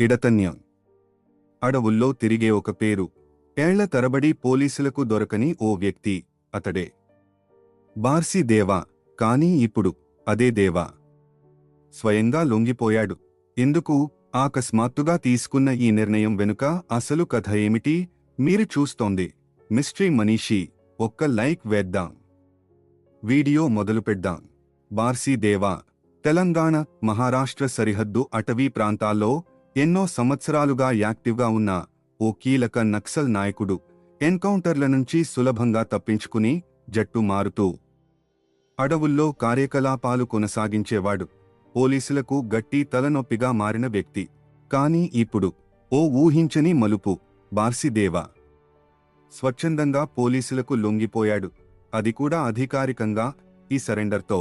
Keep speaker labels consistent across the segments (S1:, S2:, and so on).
S1: ఇడతన్యం అడవుల్లో తిరిగే ఒక పేరు ఏళ్ళ తరబడి పోలీసులకు దొరకని ఓ వ్యక్తి అతడే. బార్సీ దేవా కానీ ఇప్పుడు అదే దేవా. స్వయంగా లొంగిపోయాడు. ఎందుకు? ఆకస్మాత్తుగా తీసుకున్న ఈ నిర్ణయం వెనుక అసలు కథ ఏమిటి? మీరు చూస్తోంది. మిస్టరీ మనీషి ఒక్క లైక్ వేద్దాం. వీడియో మొదలు పెడ్దాం. బార్సీ దేవా తెలంగాణ మహారాష్ట్ర సరిహద్దు అటవీ ప్రాంతాల్లో ఎన్నో సంవత్సరాలుగా యాక్టివ్గా ఉన్న ఓ కీలక నక్సల్ నాయకుడు ఎన్కౌంటర్ల నుంచి సులభంగా తప్పించుకుని జట్టు మారుతూ అడవుల్లో కార్యకలాపాలు కొనసాగించేవాడు. పోలీసులకు గట్టి తలనొప్పిగా మారిన వ్యక్తి. కానీ ఇప్పుడు ఓ ఊహించని మలుపు. బార్సిదేవా స్వచ్ఛందంగా పోలీసులకు లొంగిపోయాడు. అది కూడా అధికారికంగా ఈ సరెండర్తో.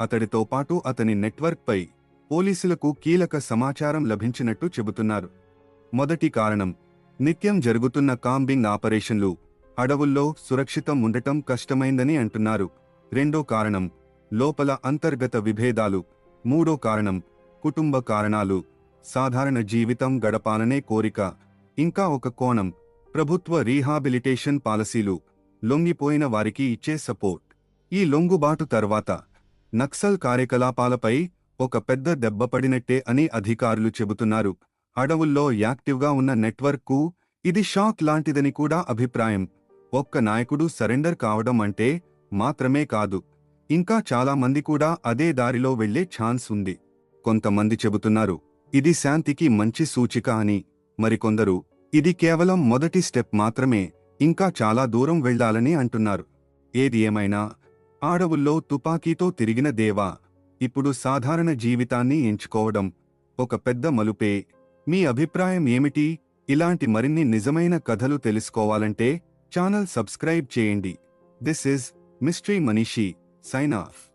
S1: అతడితో పాటు అతని నెట్వర్క్పై పోలీసులకు కీలక సమాచారం లభించినట్టు చెబుతున్నారు. మొదటి కారణం నిత్యం జరుగుతున్న కాంబింగ్ ఆపరేషన్లు అడవుల్లో సురక్షితం ఉండటం కష్టమైందని అంటున్నారు. రెండో కారణం లోపల అంతర్గత విభేదాలు. మూడో కారణం కుటుంబ కారణాలు. సాధారణ జీవితం గడపాలనే కోరిక. ఇంకా ఒక కోణం ప్రభుత్వ రీహాబిలిటేషన్ పాలసీలు. లొంగిపోయిన వారికి ఇచ్చే సపోర్ట్. ఈ లొంగుబాటు తర్వాత నక్సల్ కార్యకలాపాలపై ఒక పెద్ద దెబ్బ పడినట్టే అని అధికారులు చెబుతున్నారు. అడవుల్లో యాక్టివ్గా ఉన్న నెట్వర్క్కు ఇది షాక్ లాంటిదని కూడా అభిప్రాయం. ఒక్క నాయకుడు సరెండర్ కావడం అంటే మాత్రమే కాదు. ఇంకా చాలా మంది కూడా అదే దారిలో వెళ్ళే ఛాన్స్ ఉంది. కొంతమంది చెబుతున్నారు ఇది శాంతికి మంచి సూచిక అని. మరికొందరు ఇది కేవలం మొదటి స్టెప్ మాత్రమే ఇంకా చాలా దూరం వెళ్ళాలని అంటున్నారు. ఏది ఏమైనా ఆడవుల్లో తుపాకీతో తిరిగిన దేవా ఇప్పుడు సాధారణ జీవితాన్ని ఎంచుకోవడం. ఒక పెద్ద మలుపే. మీ అభిప్రాయం ఏమిటి? ఇలాంటి మరిన్ని నిజమైన కథలు తెలుసుకోవాలంటే ఛానల్ సబ్స్క్రైబ్ చేయండి. This is mystery మనీషి. Sign off.